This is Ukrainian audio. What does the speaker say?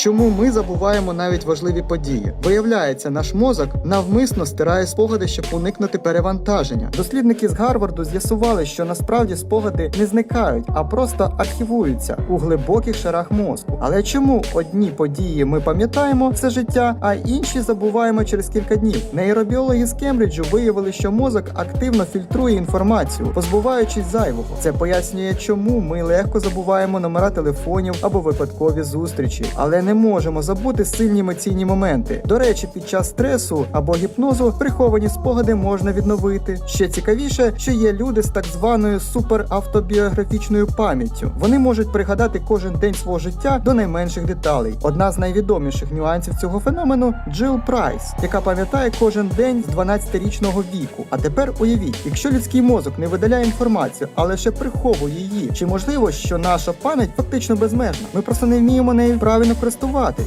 Чому ми забуваємо навіть важливі події? Виявляється, наш мозок навмисно стирає спогади, щоб уникнути перевантаження. Дослідники з Гарварду з'ясували, що насправді спогади не зникають, а просто архівуються у глибоких шарах мозку. Але чому одні події ми пам'ятаємо все життя, а інші забуваємо через кілька днів? Нейробіологи з Кембриджу виявили, що мозок активно фільтрує інформацію, позбуваючись зайвого. Це пояснює, чому ми легко забуваємо номера телефонів або випадкові зустрічі, але не можемо забути сильні емоційні моменти. До речі, під час стресу або гіпнозу приховані спогади можна відновити. Ще цікавіше, що є люди з так званою суперавтобіографічною пам'яттю. Вони можуть пригадати кожен день свого життя до найменших деталей. Одна з найвідоміших нюансів цього феномену Джил Прайс, яка пам'ятає кожен день з 12-річного віку. А тепер уявіть, якщо людський мозок не видаляє інформацію, а лише приховує її, чи можливо, що наша пам'ять фактично безмежна? Ми просто не вміємо нею правильно користуватись.